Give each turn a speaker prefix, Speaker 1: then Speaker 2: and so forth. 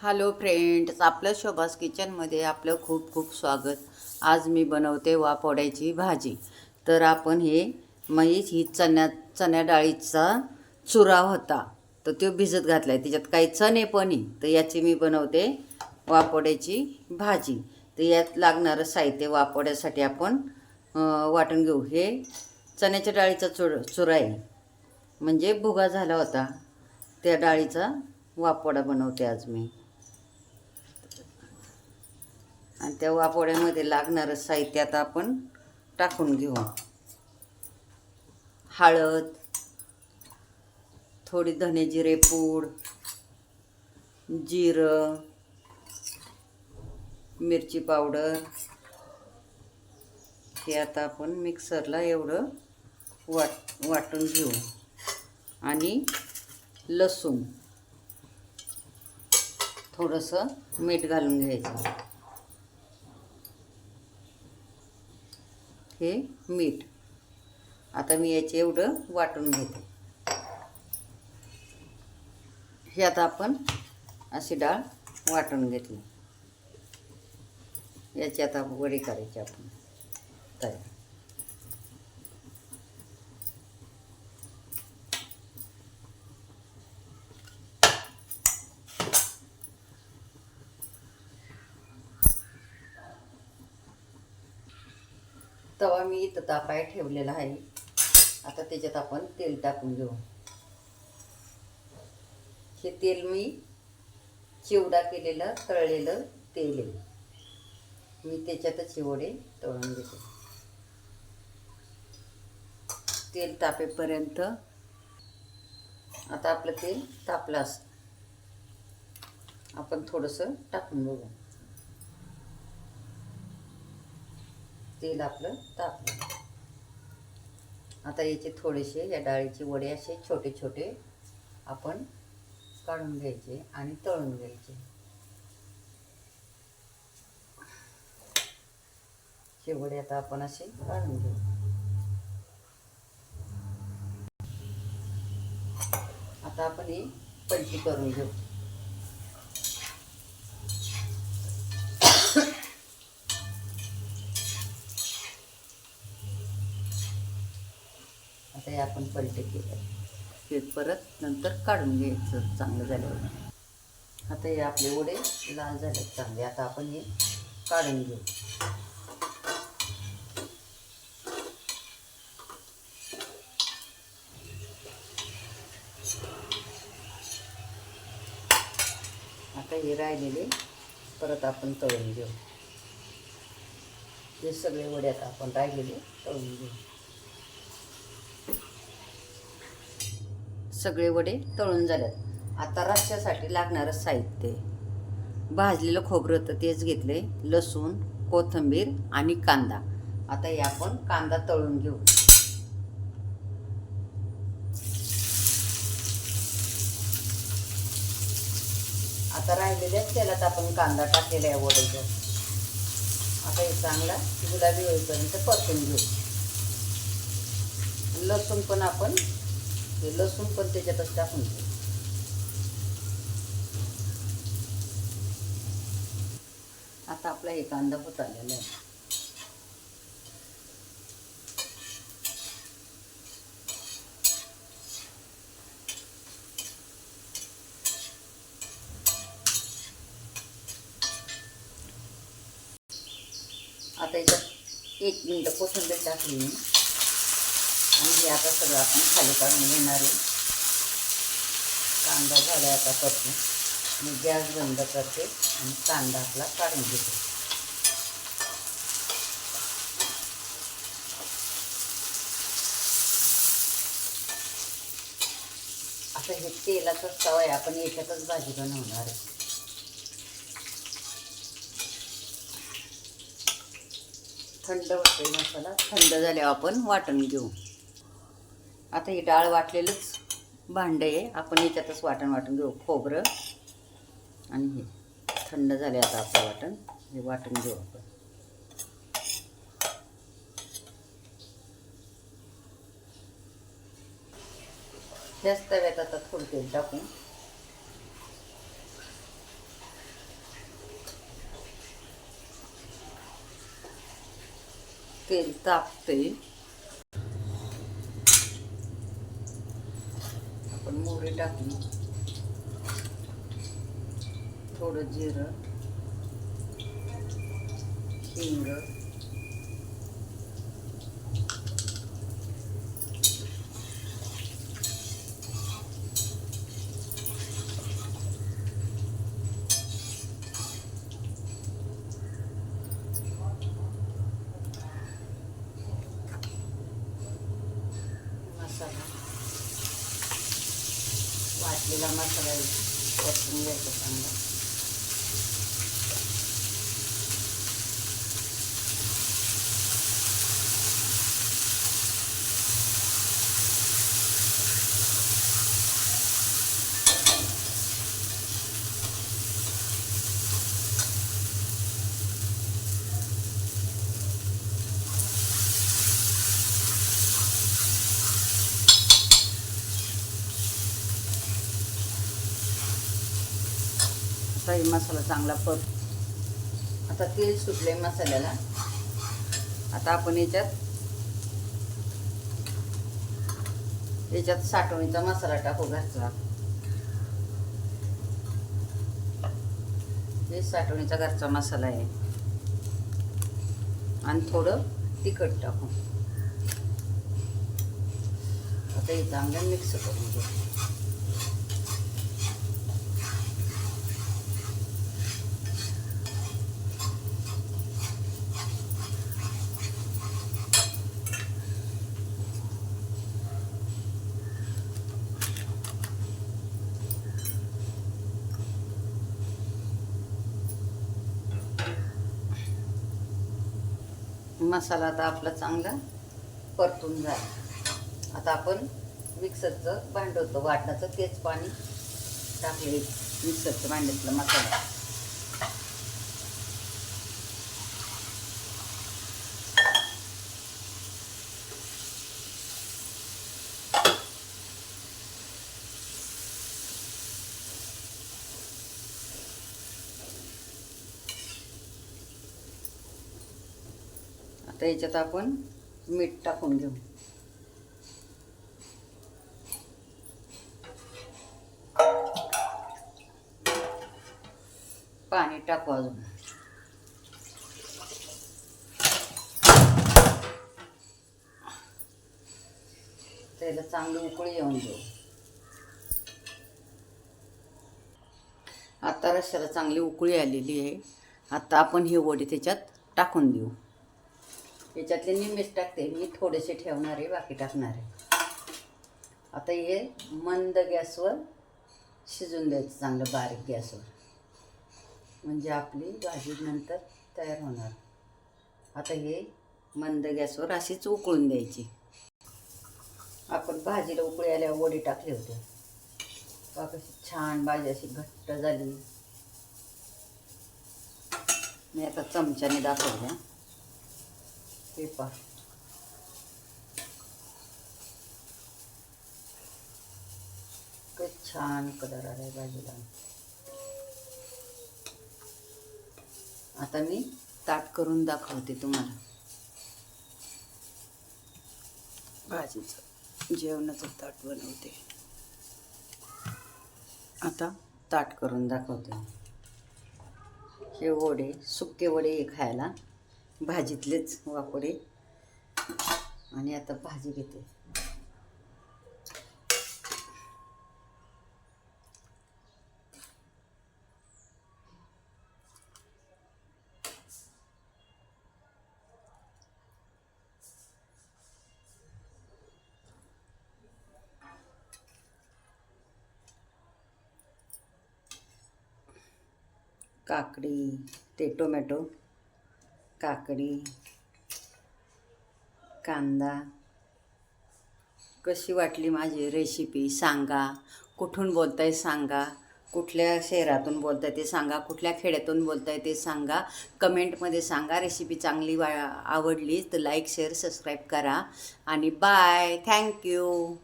Speaker 1: Hello friends आपलं शोभास किचनमध्ये आपलं खूप खूप स्वागत. आज मी बनवते वापोड्याची भाजी. तर आपण हे म्हैस ही चण्या चण्या डाळीचा चुरा होता. तर तो भिजत घातला आहे त्याच्यात काही चणे पण तर याची मी बनवते वापोड्याची भाजी. तर यात लागणारं साहित्य वापोड्यासाठी आपण वाटून घेऊ. हे चण्याच्या डाळीचा चुर चुरा आहे. म्हणजे भुगा झाला होता. त्या डाळीचा वापोडा बनवते आज मी. आणि त्या वापोड्यामध्ये लागणारं साहित्य आता आपण टाकून घेऊ. हळद थोडी धने जिरे पूड जिरं मिरची पावडर. हे आता आपण मिक्सरला एवढं वाट वाटून घेऊ. आणि लसूण. थोडंसं मीठ घालून घ्यायचं. हे मीठ. आता मी याचे एवढं वाटून घेते. हे आता आपण अशी डाळ वाटून घेतली. याची आता वडी करायची आपण. तयार. तवा मी इथं तापाय ठेवलेला आहे. आता त्याच्यात आपण तेल टाकून घेऊ. हे तेल मी चिवडा केलेलं तळलेलं तेल आहे. मी त्याच्यातच चिवडे तळून घेते. तेल तापेपर्यंत आता आपलं तेल तापलं असं आपण थोडंसं टाकून बघू. तेल आपलं तापलं. आता याचे थोडेसे या डाळीचे वडे असे छोटे छोटे आपण काढून घ्यायचे आणि तळून घ्यायचे. हे वडे आता आपण असे काढून घेऊ. आता आपण ही पलटी करून घेऊ. आता हे आपण पलटे केलं. हे परत नंतर काढून घ्यायचं चांगलं झाल्यावर. आता हे आपले वडे लाल झाले चांगले. आता आपण हे काढून घेऊ. आता हे राहिलेले परत आपण तळून घेऊ. हे सगळे वडे आता आपण राहिलेले तळून घेऊ. सगळे वडे तळून झाल्यात आता रश्श्यासाठी लागणारं साहित्य भाजलेलं खोबरं तर तेच घेतले लसूण कोथिंबीर आणि कांदा. आता हे आपण कांदा तळून घेऊ. आता राहिलेल्या तेलात आपण कांदा टाकलेला आहे वड्याच्या आता हे चांगला गुलाबी होईपर्यंत परतून घेऊ. लसूण पण आपण हे लसूण पण त्याच्यातच टाकून घेऊ आता आपला हे कांदा होत आलेला आहे. आता याच्यात एक मिनटं कोथिंबीर टाकली मी. आणि हे आता सगळं आपण खाली काढून घेणार आहे. कांदा झाला आता परतून. मी गॅस बंद करते आणि कांदा आपला काढून घेते. आता हे तेलाचा सवय आपण याच्यातच भाजी बनवणार आहे. थंड होते मसाला. थंड झाल्यावर आपण वाटण घेऊ. आता ही डाळ वाटलेलंच भांडं आहे. आपण याच्यातच वाटण वाटून घेऊ खोबरं आणि हे. थंड झाले आता आपलं वाटण. हे वाटून घेऊ आपण. जास्त तव्यात आता थोडके टाकून. तेल तापते टाकली थोडं जिरं हिंग मसाला वाटलेला मसाला परतून घ्यायचा आता हे मसाला चांगला पर आता तेल सुटले मसाल्याला. आता आपण याच्यात याच्यात साठवणीचा मसाला टाकू घरचा. हे साठवणीचा घरचा मसाला आहे. आणि थोडं तिखट टाकू. आता हे चांगलं मिक्स करून घेऊ. मसाला आता आपला चांगला परतून झाला. आता आपण मिक्सरचं भांड वाटणाचं तेच पाणी टाकले मिक्सरचं भांड्यातलं मसाला. आता याच्यात आपण मीठ टाकून घेऊ. पाणी टाकू अजून. त्याला चांगली उकळी येऊन देऊ. आता रश्याला चांगली उकळी आलेली आहे. आता आपण ही वडी त्याच्यात टाकून देऊ. याच्यातले निमेष टाकते. मी थोडेसे ठेवणार आहे बाकी टाकणार आहे. आता हे मंद गॅसवर शिजून द्यायचं चांगलं बारीक गॅसवर. म्हणजे आपली भाजी नंतर तयार होणार. आता हे मंद गॅसवर अशीच उकळून द्यायची. आपण भाजीला उकळायला वडी टाकली होती. कशी छान भाजी अशी घट्ट झाली. मी आता चमच्याने दाखवल्या हे पा छान कलर आलाय भाजीला आता मी ताट करून दाखवते तुम्हाला. भाजीचं जेवणाचं ताट बनवते. आता ताट करून दाखवते. हे वडे सुके वडे खायला भाजीतलेच वापरे आणि आता भाजी घेते. काकडी ते टोमॅटो. काकडी कांदा. कशी वाटली माझी रेसिपी सांगा. कुठून बोलताय सांगा. कुठल्या शहरातून बोलताय ते सांगा. कुठल्या खेड्यातून बोलताय ते सांगा. कमेंटमध्ये सांगा. रेसिपी चांगली वा आवडली तर लाईक शेअर सबस्क्राईब करा. आणि बाय थँक्यू